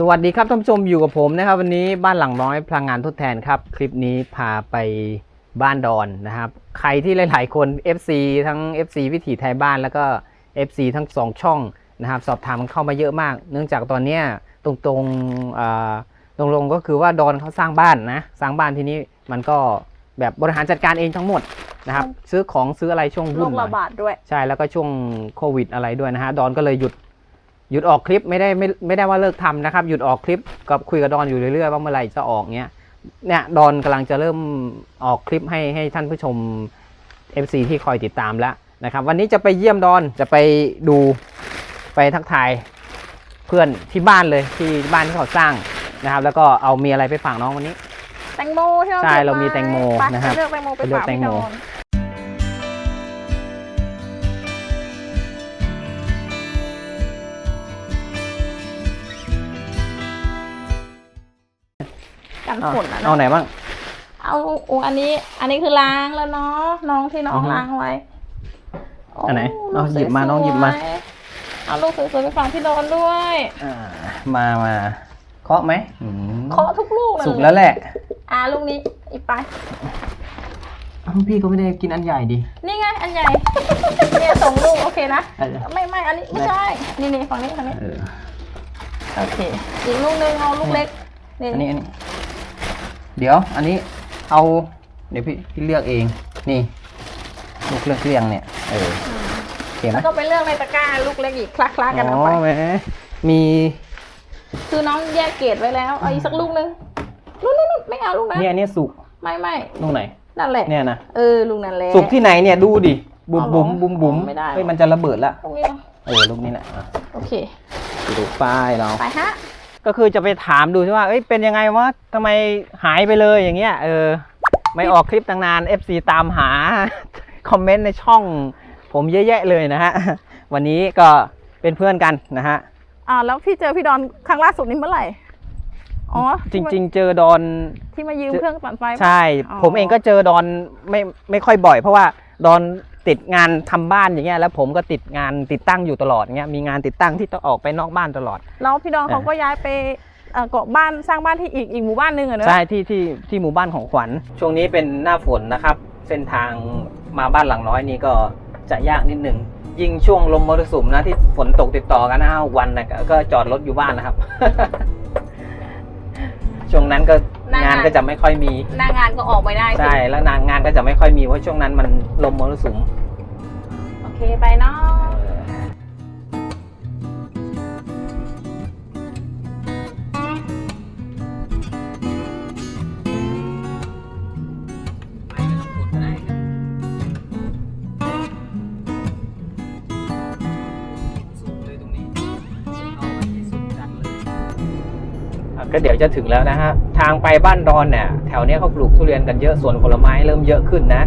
สวัสดีครับท่านผู้ชมอยู่กับผมนะครับ วันนี้บ้านหลังน้อยพลังงานทดแทนครับ คลิปนี้พาไปบ้านดอนนะครับ ใครที่หลาย ๆ คน FC ทั้ง FC วิถีไทยบ้านแล้วก็ FC ทั้งสองช่องนะครับ สอบถามเข้ามาเยอะมาก เนื่องจากตอนเนี้ยตรงๆอ่าตรงๆก็คือว่าดอนเขาสร้างบ้านนะสร้างบ้านทีนี้มันก็แบบบริหารจัดการเองทั้งหมดนะครับ ซื้อของซื้ออะไรช่วงโรวุ่นคหน่อระยบาดด้วย ใช่แล้วก็ช่วงโควิดอะไรด้วยนะฮะดอนก็เลยหยุด หยุดออกคลิปไม่ได้ไม่ไม่ได้ว่าเลิกทำนะครับ หยุดออกคลิปกับคุยกับดอนอยู่เรื่อยๆว่าเมื่อไหร่จะออกเนี้ยเนี่ยดอนกำลังจะเริ่มออกคลิปให้ให้ท่านผู้ชม FC ที่คอยติดตามแล้วนะครับ วันนี้จะไปเยี่ยมดอนจะไปดูไปทักทายเพื่อนที่บ้านเลยที่บ้านที่เขาสร้างนะครับ แล้วก็เอามีอะไรไปฝากน้องวันนี้ แตงโมที่เราใช่ก็บเรามีแตงโมไปนะครับไปเลือกแตงโมไปไปเลือกฝากแตงพี่โมนอน กันฝนนะเอาไหนบ้างเอาโอ้อันนี้ อันนี้คือล้างแล้วเนาะน้องที่น้ออืงอฮึล้างไว้อันไหนโเอาหยิบมาสวยๆน้องหยิบมาเอาลูกสวยๆไปฝากพี่โดนด้วยอ่ามามาเคาะไหมอืมเคาะทุกลูกเลยสุกแล้วแหละ อ่าลูกนี้อีกไปอ้าวพี่ก็ไม่ได้กินอันใหญ่ดิ นี่ไงอันใหญ่เนี่ยส่งลูกโอเคนะเออไม่ไม่อันนี้ไม่ใช่ นี่นี่ฝั่งนี้ฝั่งนี้เออโอเค อีกลูกนึงเอาลูกเล็ก นี่อันนี้อันนี้ เดี๋ยวอันนี้เอาเดี๋ยวพี่พี่เลือกเอง นี่ลูกเลือกเรียงเนี่ยเออโอเคไหมแล้วก็ไปเลือกในตะกร้าลูกเล็กอีกคลาๆกันอ๋เอาอไปแหมมีคือน้องแยกเกรดไว้แล้วเอาอีกสักลูกนึงนู่นนู่นนู่นไม่เอาลูกนั้นเนี่ยอันนี้สุกไม่ไม่ลูกไหนนั่นแหละเนี่ยนะเออลูกนั่นแหละสุกที่ไหนเนี่ยดูดิบุ๋มเอาเหรอบุ๋มบุ๋มบุ๋มไม่ได้เฮ้ยมันจะระเบิดละตรงนี้เหรอเออลูกนี้แหละอะโอเคดูป้ายเราไปฮะ ก็คือจะไปถามดูใช่ว่าเอ้ยเป็นยังไงวะทำไมหายไปเลยอย่างเงี้ยเออไม่ออกคลิปตั้งนาน FC ตามหาคอมเมนต์ในช่อง ผมเยอะแยะเลยนะฮะวันนี้ก็เป็นเพื่อนกันนะฮะอ่าแล้วพี่เจอพี่ดอนครั้งล่าสุดนี้เมื่อไหร่อ๋อจริง ๆ เจอดอนๆที่มายืมเจอเครื่องปั่นไฟปะใช่อ๋อผมเองก็เจอดอนไม่ไม่ค่อยบ่อย เพราะว่าดอน ติดงานทำบ้านอย่างเงี้ยแล้วผมก็ติดงานติดตั้งอยู่ตลอดเงี้ยมีงานติดตั้งที่ต้องออกไปนอกบ้านตลอด แล้วพี่ดอนเขาอ่าก็ย้ายไปเอ่อเกาะบ้านสร้างบ้านที่อีกอีกหมู่บ้านหนึงอะเนอะใช่ที่ที่ที่หมู่บ้านของขวัญ ช่วงนี้เป็นหน้าฝนนะครับ เส้นทางมาบ้านหลังน้อยนี่ก็จะยากนิดหนึ่งยิ่งช่วงลมมรสุมนะที่ฝนตกติดต่อกันห้าวันนะก็ก็จอดรถอยู่บ้านนะครับ ช่วงนั้นก็ งานก็จะไม่ค่อยมีหน้างานก็ออกไม่ได้สิใช่แล้วงานงานก็จะไม่ค่อยมีเพราะช่วงนั้นมันลมมรสุม โอเคไปเนาะ ก็เดี๋ยวจะถึงแล้วนะฮะ ทางไปบ้านดอนเนี่ยแถวเนี้ยเขาปลูกทุเรียนกันเยอะสวนผลไม้เริ่มเยอะขึ้นนะ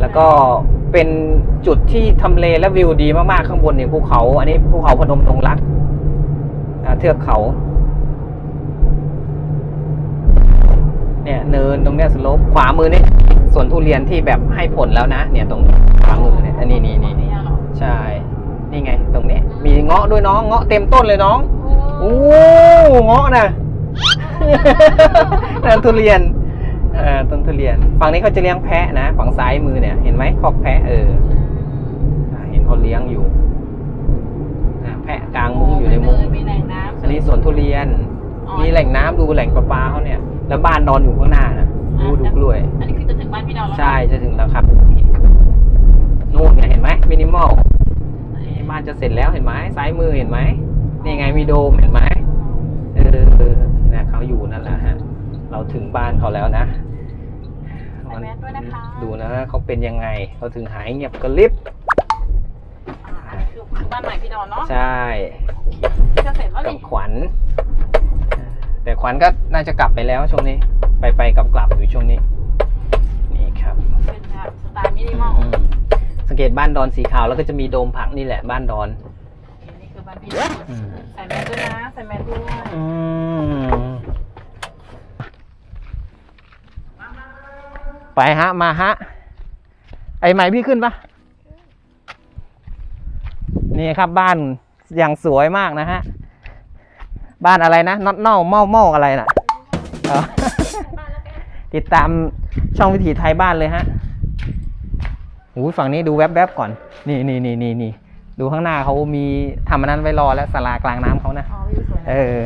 แล้วก็เป็นจุดที่ทำเลและวิวดีมากๆข้างบนเนี่ยภูเขา อันนี้ภูเขาพนมตรงรักเทือกเขา เนี่ยเนินตรงเนี้ยสโลปขวามือนี่สวนทุเรียนที่แบบให้ผลแล้วนะ เนี่ยตรงขวามือเนี่ยอันนี้นี่นี่ใช่ นี่ไง ตรงนี้มีเงาะด้วยน้องเงาะเต็มต้นเลยน้อง โอ้เงาะนะนั่นทุเรียนเอ่อต้นทุเรียน ฝั่งนี้เขาจะเลี้ยงแพะนะ ฝั่งซ้ายมือเนี่ย เห็นไหมคอกแพะเอออ่าเห็นเขาเลี้ยงอยู่อ่าแพะกลางมุ้งอยู่ในมุ้งมีแหล่งน้ำอันนี้สวนทุเรียนอ๋อมีแหล่งน้ำดูแหล่งประปาเขาเนี่ย แล้วบ้านนอนอยู่ข้างหน้านะดูดูกล้วย อันนี้คือจะถึงบ้านพี่ดอนแล้วนะใช่จะถึงแล้วครับนู่นไงเห็นไหมมินิมอลนี่บ้านจะเสร็จแล้วเห็นไหมซ้ายมือเห็นไหม นี่ไงมีโดมเห็นไหมเออนะเขาอยู่นั่นแหละฮะ เราถึงบ้านเขาแล้วนะใส่แมสด้วยนะคะดูนะเขาเป็นยังไงเขาถึงหายเงียบกระลิบอ่าอันนี้คือบ้านใหม่พี่ดอนเนาะใช่จะเสร็จแล้วกับนี่ขวัญ แต่ขวัญก็น่าจะกลับไปแล้วช่วงนี้ ไปไปกลับกลับอยู่ช่วงนี้ นี่ครับเป็นแบบสไตล์มินิมอลอืมสังเกตบ้านดอนสีขาวแล้วก็จะมีโดมผักนี่แหละบ้านดอนนี่คือบ้านพี่ดอนอืม ใส่แมสด้วยอืมไปฮะ มาฮะ ไอใหม่พี่ขึ้นปะนี่ครับบ้านอย่างสวยมากนะฮะ บ้านอะไรนะน็อตเน่าเมาเมาอะไรน่ะ ติดตามช่องวิถีไทยบ้านเลยฮะหูยฝั่งนี้ดูแวบๆก่อน นี่นี่นี่นี่นี่ ดูข้างหน้าเขามีทำอันนั้นไว้รอแล้วสลากลางน้ำเขานะอ๋อวิวสวยเออ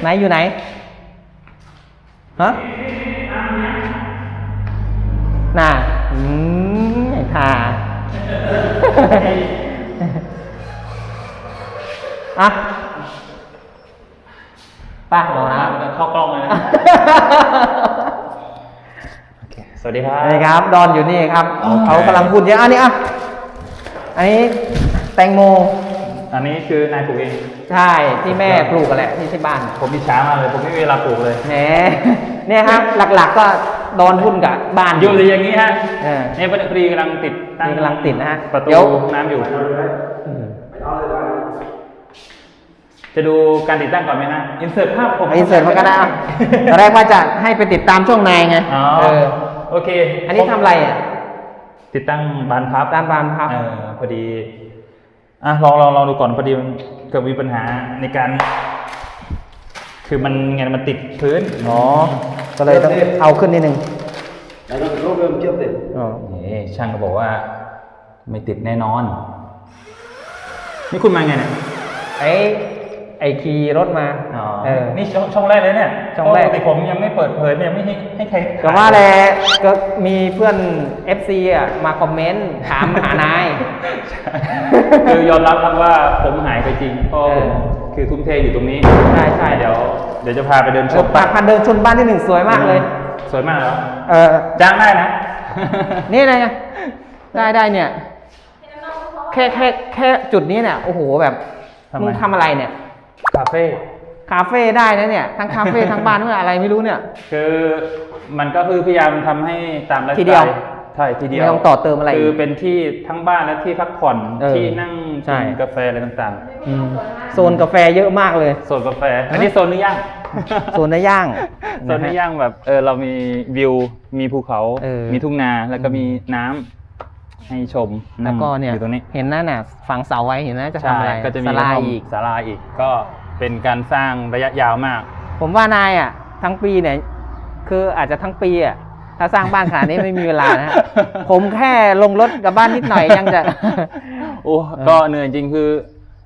ไหนอยู่ไหน ฮะ น่ะอืมไอ้ท่า อะป้ารอนะ เข้ากล้องเลยนะโอเค สวัสดีครับนี่ครับ ดอนอยู่นี่ครับ เขากำลังพูดเยอะอันนี้อะ อันนี้แตงโม อันนี้คือนายปลูกเอง ใช่ ที่แม่ปลูกกันแหละที่ที่บ้าน ผมมีช้ามากเลย ผมไม่มีเวลาปลูกเลยแหมเนี่ยครับ หลักๆก็ดอนหุ้นกับบ้านอยู่เลยอย่างนี้ฮะเออเนี่ยพอดีกำลังติดตั้งนี่กำลังติดนะฮะ ประตูเดี๋ยวน้ำอยู่อืมจะดูการติดตั้งก่อนไหมนะอินเสิร์ตภาพผม อินเสิร์ตมันก็ได้อะตอนแรกว่าจะให้ไปติดตามช่วงในไง อ๋อเออ โอเคอันนี้ทำอะไรอะ ติดตั้งบานพับตามบานพับ เออพอดี อะลองลองลองดูก่อนพอดีมันเกิดมีปัญหาในการ คือมันไงมันติดพื้นอ๋อ ก็เลยต้องเอาขึ้นนิดนึง Đấy, nó rốt rơm trước thì อ๋อนี่ช่างก็บอกว่า ไม่ติดแน่นอน นี่คุณมาไงเนี่ย ไอ้ ไอ้ขี่รถมาอ๋อเออ นี่ช่องช่องแรกเลยเนี่ยช่องแรก ปติผมยังไม่เปิดเผยยังไม่ให้ให้ใครก็ว่าแหละก็มีเพื่อน FC อะมาคอมเมนต์ถามหานาย คือยอมรับครับว่าผมหายไปจริงเพราะเออคือทุ่มเทอยู่ตรงนี้ใช่ใช่เดี๋ยว เดี๋ยวจะพาไปเดินชเออมปากพันเดินชนบ้านที่หนึ่งสวยมากเลย สวยมากเหรอเออจ้างได้นะ นี่เลยไงได้ได้เนี่ย แค่แค่แค่จุดนี้เนี่ยโอ้โหแบบทำไม มึงทำอะไรเนี่ย คาเฟ่คาเฟ่ได้นะเนี่ยทั้งคาเฟ่ทั้งบ้านทั้งอะไรไม่รู้เนี่ย คือมันก็คือพยายามทำให้ตามไลฟ์ทีสเดีไตยว ล์ใช่ทีเดียวไม่ต้องต่อเติมอะไรคือเป็นที่ทั้งบ้านและที่พักผ่อนเออที่นั่งใช่ กินกาแฟอะไรต่างอืมโซนกาแฟเยอะมากเลย ๆโซนกาแฟ อันนี้โซนเนื้อย่าง โซนเนื้อย่างโซนเนื้อย่างแบบเออเรามีวิวมีภูเขา เออ มีทุ่งนาแล้วก็มีน้ำ ให้ชมแล้วก็เนี่ยอยู่ตรงนี้เห็นนั่นน่ะฝังเสาไว้เห็นนะจะทำใช่อะไรก็จะมีสลาห้งอีกศาลาอีกก็เป็นการสร้างระยะยาวมาก ผมว่านายอะ ทั้งปีเนี่ยคืออาจจะทั้งปีอะถ้าสร้างบ้านขนาดนี้ไม่มีเวลานะฮะผมแค่ลงรถกับบ้านนิดหน่อยยังจะโอ้ก็เหนื่อยจริงคือ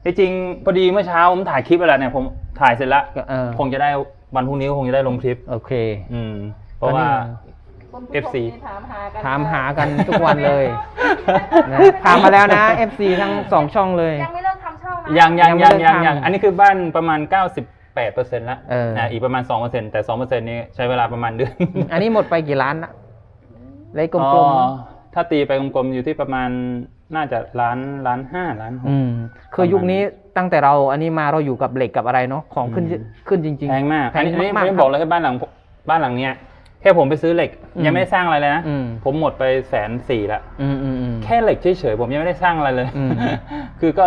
ที่จริงพอดีเมื่อเช้าผมถ่ายคลิปไปแล้วเนี่ยผมถ่ายเสร็จแล้วเออคงจะได้วันพรุ่งนี้คงจะได้ลงคลิป โอเค อืม เพราะว่า คนผู้ชม FC นี่ถามหากันถามหากันทุกวันเลยนะถามมาแล้วนะ FC ทั้งสองช่องเลย ยังไม่เลิกทำช่องนะยังยังยังไม่ยังเลิกยังทำยังอันนี้คือบ้านประมาณ 98เปอร์เซ็นต์ละเอออะอีกประมาณ2เปอร์เซ็นต์แต่2เปอร์เซ็นต์นี้ใช้เวลาประมาณเดือนอันนี้หมดไปกี่ล้านละเลยกลอ๋อมถ้าตีไปกลมๆอยู่ที่ประมาณน่าจะล้านล้านห้าล้านหๆก อืมคือยุคนี้ตั้งแต่เราอันนี้มาเราอยู่กับเหล็กกับอะไรเนาะของขึ้นอืม ขึ้นจริง ๆ แพงมากแพอันงนี้อันนี้มากไม่ๆบอกเลยว่าบ้านหลังบ้านหลังเนี้ย แค่ผมไปซื้อเหล็กอืมยังไม่ได้สร้างอะไรเลยนะ อืม ผมหมดไปแสนสี่ละ อืมอืมอืม แค่เหล็กเฉยๆผมยังไม่ได้สร้างอะไรเลย อืม คือก็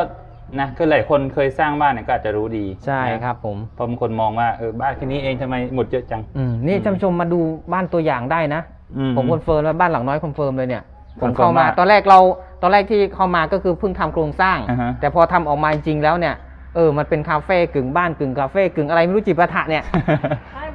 นะคือหลายคนเคยสร้างบ้านเนี่ยก็อาจจะรู้ดีใช่นะ ครับผม เพราะบางคนมองว่าเออบ้านแค่นี้เองทำไมหมดเยอะจัง อืมนี่ท่านผู้ชมมาดูบ้านตัวอย่างได้นะ อืมผมคอนเฟิร์มแล้วบ้านหลังน้อยคอนเฟิร์มเลยเนี่ยคผอนมเฟิร์มเข้ามา ว่าตอนแรกเราตอนแรกที่เข้ามาก็คือเพิ่งทำโครงสร้าง อ่าฮะ แต่พอทำออกมาจริงๆแล้วเนี่ยเออมันเป็นคาเฟ่กึ่งบ้านกึ่งคาเฟ่กึ่งอะไรไม่รู้จิปาถะเนี่ย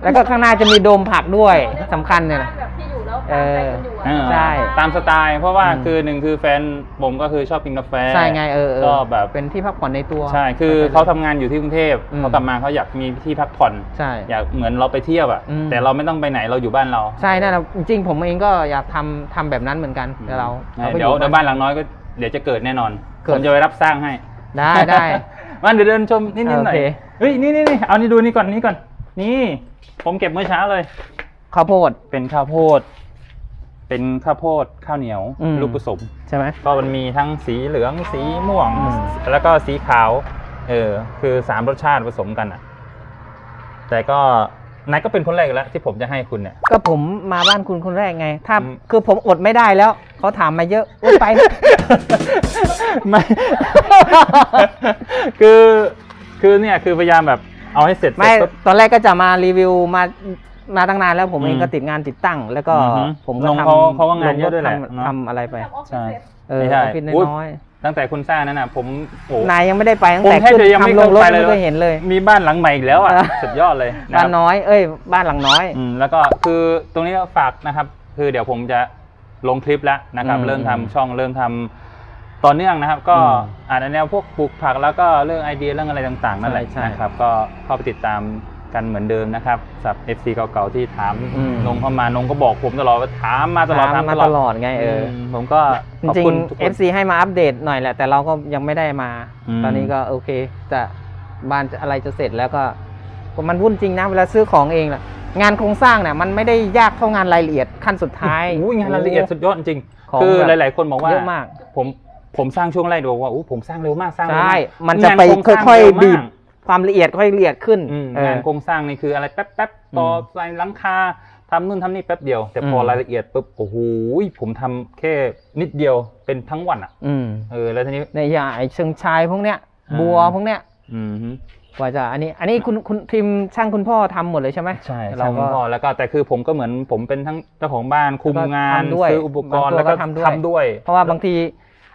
แล้วก็ข้างหน้าจะมีโดมผักด้วยสำคัญเนี่ยนะ แบบที่อยู่แล้วเออตามใจกันอยู่อะ เออใช่ตามสไตล์ เพราะว่าอืม คือหนึ่งคือแฟนผมก็คือชอบกินกาแฟใช่ไงเออเออชอบแบบเป็นที่พักผ่อนในตัว ใช่คือเขาทำงานอยู่ที่กรุงเทพอืม เขากลับมาเขาอยากมีที่พักผ่อน ใช่ อยากเหมือนเราไปเที่ยวอะอืม แต่เราไม่ต้องไปไหนเราอยู่บ้านเราใช่นั่นแหละจริงๆผมเองก็อยากทำทำแบบนั้นเหมือนกันแต่เราเออก็อเดี๋ยวเดี๋ยวบ้านหลังน้อยก็เดี๋ยวจะเกิดแน่นอนเกิผด มจะไปรับสร้างให้ ได้ได้ มันเดี๋ยวเดินชมนิดๆหน่อย โอเค เฮ้ยนี่นี่นี่เอานี่ดูนี่ก่อนนี่ก่อน นี่ ผมเก็บเมื่อเช้าเลย ข้าวโพด เป็นข้าวโพด เป็นข้าวโพดข้าวเหนียว อืม ลูกผสม ใช่ไหม ก็มันมีทั้งสีเหลืองสีม่วง อืม แล้วก็สีขาว เออ คือสามรสชาติผสมกันอะ แต่ก็นายก็เป็นคนแรกอยู่แล้วที่ผมจะให้คุณเนี่ย ก็ผมมาบ้านคุณคนแรกไง ถ้าอืม คือผมอดไม่ได้แล้ว เขาถามมาเยอะอุ๊ยไปนะ ไม่ คือ คือเนี่ย คือพยายามแบบ เอาให้เสร็จไม่เสร็จปุ๊บ ตอนแรกก็จะมารีวิวมามาตั้งนานแล้วผมเองอืมก็ติดงานติดตั้ง แล้วก็อือฮึผมก็ลงทำเขาเขาก็งานเยอะด้วยแหละทำเนอะทำอะไรไป ทำออฟฟิศใช่เสร็จ เออไม่อใช่อฟฟิศอุ๊ย น้อยตั้งแต่คุณสร้างนั้นน่ะ ผมโอ้ๆนายยังไม่ได้ไปตั้งผมแต่แทบขึ้นจะยังไม่ทำลงรถเคยไปเลย ไม่เคยเห็นเลย มีบ้านหลังใหม่อีกแล้วอะเออสุดยอดเลยะคบ้ารันน้อยเอ้ย บ้านหลังน้อย อืมแล้วก็คือตรงนี้ก็ฝากนะครับ คือเดี๋ยวผมจะลงคลิปแล้วนะครับ อืมเริ่มทำช่องเริ่มทำ ต่อเนื่องนะครับ ก็อืมอาจจะแนวพวกปลูกผักแล้วก็เรื่องไอเดียเรื่องอะไรต่างๆนั่นแหละใช่ใช่นะครับ ก็เข้าไปติดตามกันเหมือนเดิมนะครับสำหรับ FC เก่าๆที่ถามอืม นงเข้ามานงก็บอกผมตลอดว่าถามมาตลอดถามมาตลอดไงเออมผมก็จขอบริงคุณทุกคๆ น FC ให้มาอัปเดตหน่อยแหละ แต่เราก็ยังไม่ได้มา อืม ตอนนี้ก็โอเค จะบ้านจะอะไรจะเสร็จแล้วก็มันวุ่นจริงนะเวลาซื้อของเองล่ะงานโครงสร้างเนี่ยมันไม่ได้ยากเท่างานรายละเอียดขั้นสุดท้าย อุ้ยงานรายละเอียดสุดยอดจริง ของคือแบบ หลายๆคนบอกว่า เยอะมาก ผม ผมสร้างช่วงแรกดูว่าอู้ผมสร้างเร็วมากสร้างเร็วใช่ มากมันจะไปงานโครงสร้างค่อยเร็วๆบีบมากความละเอียดค่อยละเอียดขึ้นอืมเออ งานโครงสร้างนี่คืออะไรแป๊บแป๊บๆต่ออมใส่หลังคาทำนู่นทำนี่แป๊บเดียว แต่พออม รายละเอียดปุ๊บโอ้โหผมทำแค่นิดเดียวเป็นทั้งวันอะอืมเออแล้วทีนี้ ในอย่างไอ้เชิงชายพวกเนี้ย อ่า บัวพวกเนี้ยอืมฮึกว่าจะอันนี้ อันนี้คุณคุณทีมช่างคุณพ่อทำหมดเลยใช่ไหม ใช่เราเราก็ก็แล้วก็แต่คือผมก็เหมือนผมเป็นทั้งเจ้าของบ้านคุมแล้วก็งานทำด้วยซื้ออุปกรณ์บางตัวแล้วก็ก็ทำด้วย ทำด้วย เพราะว่าบางที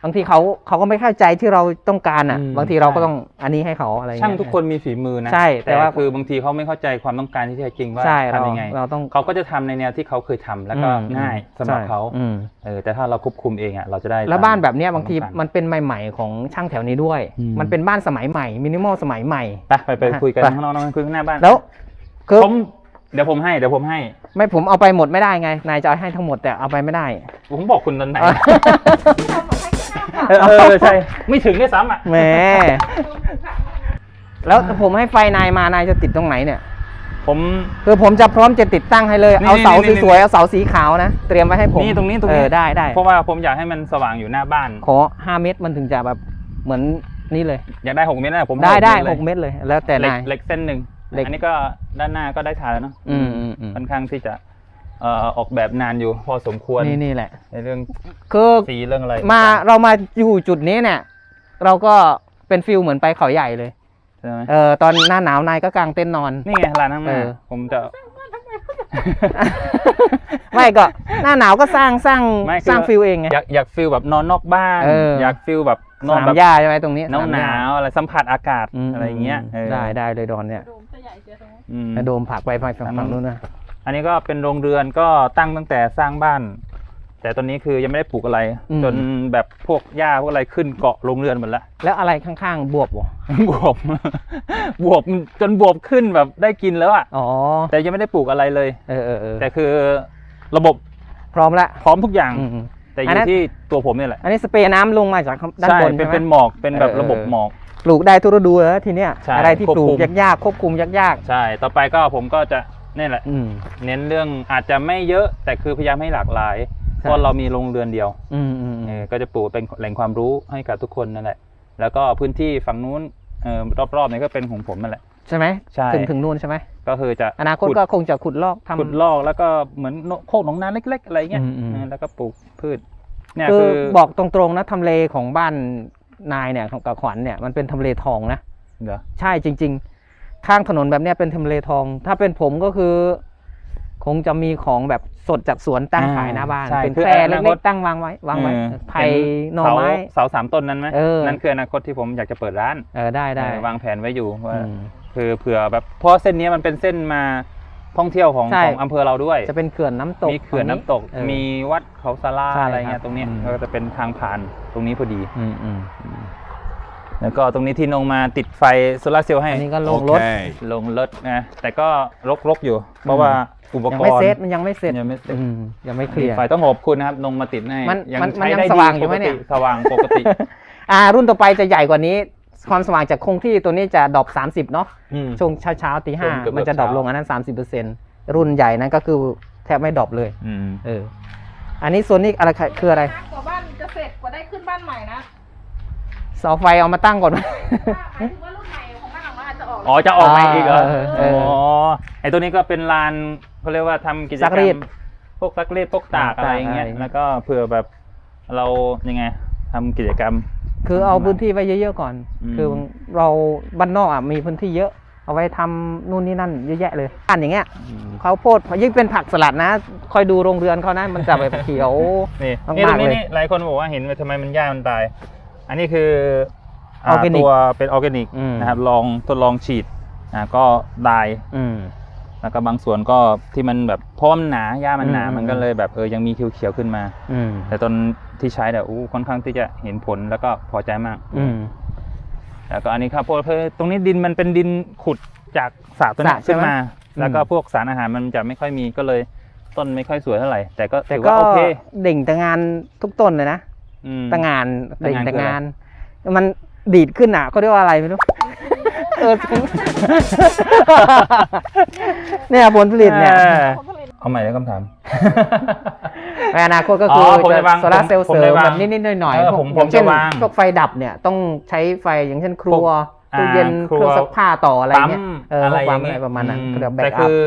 บางทีเขาเขาก็ไม่เข้าใจที่เราต้องการอะ อืมบางทีเราก็ใช่ต้องอันนี้ให้เขาอะไรเงี้ย ช่างทุกคนมีฝีมือนะใช่แต่แต่ว่าคือบางทีเขาไม่เข้าใจความต้องการที่แท้จริงว่าใช่เราทำยังไงเราต้องเขาก็จะทำในแนวที่เขาเคยทำแล้วก็อืม ง่ายสำหรับใช่เขาอืมเออแต่ถ้าเราควบคุมเองอะเราจะได้แล้วตมบ้านแบบเนี้ยบางทีควต้องกรมันเป็นใหม่ ๆ ของช่างแถวนี้ด้วยอืมมันเป็นบ้านสมัยใหม่มินิมอลสมัยใหม่ ไปไปไปนะฮะคุยกันไป ข้างนอกนะคุยข้างหน้าบ้านแล้วคือผมเดี๋ยวผมให้เดี๋ยวผมให้ ไม่ผมเอาไปหมดไม่ได้ไง นายจะเอาให้ทั้งหมดแต่เอาไปไม่ได้ ผมบอกคุณตอนไหน เออ เออเออใช่ ไม่ถึงด้วยซ้ำอะแหมแล้วถ้าผมให้ไฟนายมานายจะติดตรงไหนเนี่ย ผม คือผมจะพร้อมจะติดตั้งให้เลย นี่เอาเสานี่นี่ สวยๆเอาเสาสีขาวนะ เตรียมไว้ให้ผมนี่ตรงนี้ตรงเอนี้อได้ได้เพราะว่าผมอยากให้มันสว่างอยู่หน้าบ้าน ขอห้าเมตรมันถึงจะแบบเหมือนนี่เลย อยากได้หกเมตรนะผมได้ได้ให้หกเมตรเลย แล้วแต่เหล็กนาย เหล็กเส้นหนึ่งเหล็ก อันนี้ก็ด้านหน้าก็ได้ถ่ายแล้วเนาะอืมอืมอืมค่อนข้างที่จะ เอ่อออกแบบนานอยู่พอสมควรนี่นี่แหละ ในเรื่องคือสีเรื่องอะไรมาเรามาอยู่จุดนี้เนี่ย เราก็เป็นฟิลเหมือนไปเขาใหญ่เลยใช่ไหมเออตอนหน้าหนาวนายก็กางเต็นท์นอน นี่ไงร้านข้างหน้าเออ ผมจะ ไม่ก็หน้าหนาวก็สร้างสร้างไม่คือ สร้างฟิลเองไง อยากอยากฟิลแบบนอนนอกบ้าน เอออ อยากฟิลแบบนสอนนามแบบหญ้าใช่ไหมตรงนี้หนาวสหมญ้นาวอะไรสัมผัสอากาศมอะไรอย่างเงี้ยเออได้ได้เลยดอนเนี่ยโดมจะใหญ่เชียวตรงนี้อืม โดมผลักไปฝั่งฝั่งนู้นนะ อันนี้ก็เป็นโรงเรือนก็ตั้งตั้งแต่สร้างบ้าน แต่ตอนนี้คือยังไม่ได้ปลูกอะไรจนแบบพวกหญ้าพวกอะไรขึ้นเกาะโรงเรือนหมดแล้วแล้วอะไรข้างๆ บวบวะบวบบวบจนบวบขึ้นแบบได้กินแล้วอะอ๋อ แต่ยังไม่ได้ปลูกอะไรเลย เออเออเออแต่คือระบบพร้อมละพร้อมทุกอย่าง อืมอืมแต่ออันนั้ยู่น ที่ตัวผมนี่แหละอันนี้สเปรย์น้ำลงมาจากข้างด้านใช่บนเป็นใช่ไหมเป็นหมอกเป็นแบบเออระบบเออหมอก ปลูกได้ทุกฤดูแล้วทีเนี้ยใช่อะไรที่ควบปลูคุกมยากๆควบคุมยากใช่ ต่อไปก็ผมก็จะ นี่แหละๆอืม เน้นเรื่องอาจจะไม่เยอะแต่คือพยายามให้หลากหลายใช่เพราะเรามีโรงเรือนเดียวอืมอืมอืมเออก็จะปลูกเป็นแหล่งความรู้ให้กับทุกคนนั่นแหละ แล้วก็พื้นที่ฝั่งนู้นเออรอบๆเนี่ยก็เป็นของผมนั่นแหละ ใช่ไหมใช่ ถึงถึงนู่นใช่ไหมก็คือจะอนาคตขุด ก็คงจะขุดลอกทำ ขุดลอกแล้วก็เหมือนโคกหนองนาเล็ก ๆ อะไรเงี้ยอืมอืม เออแล้วก็ปลูกพืช เนี่ยคืคืออบอกตรงๆนะทำเลของบ้านนายเนี่ยของกับขวัญเนี่ยมันเป็นทำเลทองนะเดี๋ยวใช่จริงๆ ข้างถนนแบบเนี้ยเป็นทำเลทอง ถ้าเป็นผมก็คือ คงจะมีของแบบสดจากสวนตั้งขายหน้าบ้าน ใช่เป็นคือแคร่อนาคเล็ตกๆตั้งวางไว้วางไว้เออไผ่เห็หน่อเสาไม้เสาสามต้นนั้นไหมเออ นั่นคืออนาคตที่ผมอยากจะเปิดร้านเออได้ได้เออวางแผนไว้อยู่ว่า อืม คือเผื่อแบบเพราะเส้นนี้มันเป็นเส้นมาท่องเที่ยวของใช่ ของอำเภอเราด้วย จะเป็นเขื่อนน้ำตกมีเขื่อนน้ำตกเออมีวัดเขาสาราใช่อะไรครัเงี้บยตรงเนี้ยอืม ก็จะเป็นทางผ่านตรงนี้พอดีอืมอืม แล้วก็ตรงนี้ที่นงมาติดไฟโซลาร์เซลล์ให้ อันนี้ก็ลงรถ ลงรถนะ แต่ก็รกๆอยู่ เพราะว่าอุปยังกไม่รณ์เสร็จมันยังไม่เสร็จ ยังไม่เสร็จอืมยังไม่เคลียร์ไฟต้องขอบคุณนะครับนงมาติดให้มันมันมันใช้ยังได้สว่างอยู่ไหมปกเนี่ยติสว่างปกติ อ่า รุ่นต่อไปจะใหญ่กว่านี้ ความสว่างจากคงที่ตัวนี้จะดรอป30 เนาะอืมช่วงเช้าเช้าๆตีห้าช่วงเกือบๆมันจะดรอปเช้าลงอันนั้น 30%รุ่นใหญ่นั้นก็คือแทบไม่ดรอปเลยอืมเออ อันนี้โซนนี้อะไรคืออะไรกว่าบ้านจะเสร็จกว่าได้ขึ้นบ้านใหม่นะ เสาไฟเอามาตั้งก่อนไหม หมายถึงว่ารุ่นใหม่ของบ้านหลังนั้นอาจจะออกอ๋อจะออกมาอีกเหรอเออเอออ๋อไอตัวนี้ก็เป็นลานเขาเรียกว่าทำกิจซักรกรีรดมพวกซักรีดพวกตากตากอะไรอย่างเงี้ยอะไรอย่างเงี้ยแล้วก็เผื่อแบบเรายังไงทำกิจกรรม คือเอาพื้นที่ไว้เยอะๆก่อน อืม คือเราบ้านนอกอะมีพื้นที่เยอะ เอาเอาไว้ทำนู่นนี่นั่นเยอะแยะเลยอันอย่างเงี้ยข้าวโพดยิ่งเป็นผักสลัดนะ คอยดูโรงเรือนเขานะมันจะแบบเขียว นี่มากๆนี่ตรงนี้เลย นี่หลายคนบอกว่าเห็นว่าทำไมมันหญ้ามันตาย อันนี้คืออ่าออร์แกนิกตัวเป็นออร์แกนิกอืม นะครับลองทดลองฉีดอ่าก็ดายอืม แล้วก็บางส่วนก็ที่มันแบบเพราะว่ามันหนาหญ้ามันหนา อืม มันก็เลยแบบเออยังมีเขียวๆขึ้นมา อืมแต่ตอนที่ใช้เนี่ยอู้ค่อนข้างที่จะเห็นผลแล้วก็พอใจมาก อืม แล้วก็อันนี้ครับพวกตรงนี้ดินมันเป็นดินขุดจากสระตัวนี้สระใช่ขึ้นไหมมาอืมแล้วก็พวกสารอาหารมันจะไม่ค่อยมีก็เลยต้นไม่ค่อยสวยเท่าไหร่ แต่ก็แต่ถือก็ว่าโอเค เด่งแต่งานทุกต้นเลยนะอืมแต่งานแต่เด่งงานแต่คืออะไรงาน มันดีดขึ้นอะเขาเรียกว่าอะไรไม่รู้เออเนี่ยผลผลิตเนี่ยออผลผลิตเอาใหม่แล้วคำถามในอนาคตก็คืออผมจะจะวางโซลาร์เซลล์ผมเสริจะมวางแบบนิดๆหน่อยเออๆพวกผมอย่างเช่นผมจะวางพวกไฟดับเนี่ยต้องใช้ไฟอย่างเช่นครัวพวกตู้เย็นอ่าเครื่องครัวซักผ้าต่ออะไรปั๊มเงี้ยเอออะไรปั๊มอย่างอะไรงี้ประมาณนั้นอืก็เรียกแบ็แต่กอัคืพอ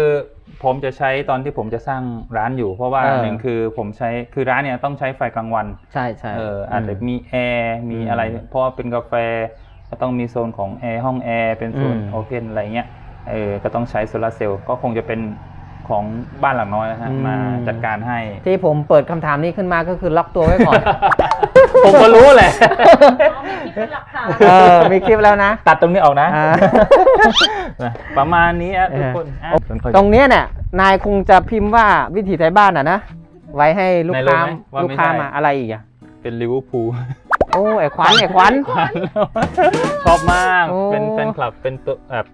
ผมจะใช้ตอนที่ผมจะสร้างร้านอยู่ เพราะว่าเออ หนึ่งคือผมใช้คือร้านเนี่ยต้องใช้ไฟกลางวัน ใช่ใช่ เอออาจจะมีแอร์มีอืมอะไร เพราะว่าเป็นกาแฟก็ต้องมีโซนของแอร์ห้องแอร์เป็นโซนอืม โอเพนอะไรเงี้ยเออก็ต้องใช้โซลาร์เซลล์ก็คงจะเป็น ของบ้านหลังน้อยนะฮะอืม มาจัดการให้ ที่ผมเปิดคำถามนี้ขึ้นมาก็คือล็อกตัวไว้ก่อน ผมก็รู้แหละอ๋อมีคลิปเป็นหลักฐาน เออมีคลิปแล้วนะ ตัดตรงนี้ออกนะอ่า นะประมาณนี้อะทุกคนเอออะตรงเนี้ยเนี่ยนายคงจะพิมพ์ว่าวิถีไทยบ้านอะนะ ไว้ให้ลูกค้าในรูปไหมว่าลูกไม่ค้าใช่มาอะไรอีกอะ เป็นลิเวอร์พูลโอ้ไอ้ขวัญไอ้ขวัญ ชอบมาก โอ้ เป็นแฟนคลับ เป็นตัวแบบ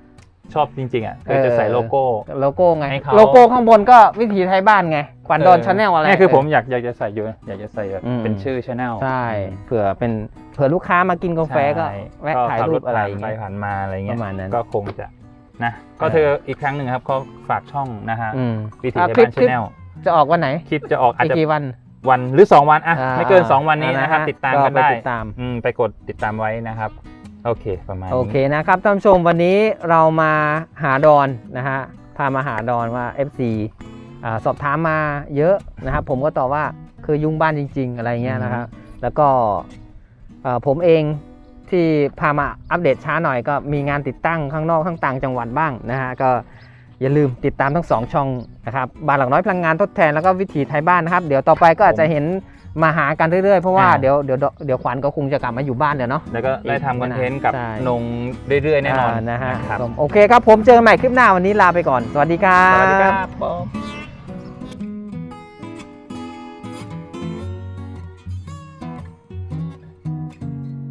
ชอบจริงๆอะคือจะเออใส่โลโก้ โลโก้ไง ให้เขา โลโก้ข้างบนก็วิถีไทยบ้านไงขวัญดอนชาแนลอะไรนี่คือผมอยากอยากจะใส่อยู่อยากจะใส่แบบอืม เป็นชื่อชแนลใช่เผื่อเป็นเผื่อลูกค้ามากินกาแฟก็แวะถ่ายรูปอะไรอย่างไปเงี้ย ผ่านมาอะไรเงี้ยประมาณนั้น ก็คงจะนะก็เธออีกครั้งหนึ่งครับเขาฝากช่องนะฮะอืมวิถีอะไทยคลิปบ้านชคลิปแนลจะออกวันไหนคลิปจะออกอาจอีกจะ กี่วัน วันหรือ 2 วันอะอ่าไม่เกิน 2 วันนี้นะครับอ่าฮะติดตามก็กันไปได้ติดตาม อืมไปกดติดตามไว้นะครับ โอเคประมาณโอนี้เคนะครับท่านผู้ชมวันนี้เรามาหาดอนนะฮะพามาหาดอนว่า FC อาสอบถามมาเยอะนะครับผมก็ตอบว่าคือยุ่งบ้านจริง ๆ อะไรเงี้ยนะครับแล้วก็เอ่อผมเองที่พามาอัปเดตช้าหน่อยก็มีงานติดตั้งข้างนอกข้างต่างจังหวัดบ้างนะฮะก็อย่าลืมติดตามทั้งสองช่องนะครับบ้านหลังน้อยพลังงานทดแทนแล้วก็วิถีไทยบ้านนะครับ เดี๋ยวต่อไปก็อาจจะเห็น มาหากันเรื่อยๆ เพราะว่า เดี๋ยวเดี๋ยวเดี๋ยวขวัญก็คงจะกลับมาอยู่บ้านเดี๋ยวเนาะ แล้วก็ได้ทำคอนเทนต์กับใช่ นงเรื่อยๆแน่นอนานะฮะครับโอเคครับผมเจอกันใหม่คลิปหน้าวันนี้ลาไปก่อน สวัสดีครับสวัสดีครับ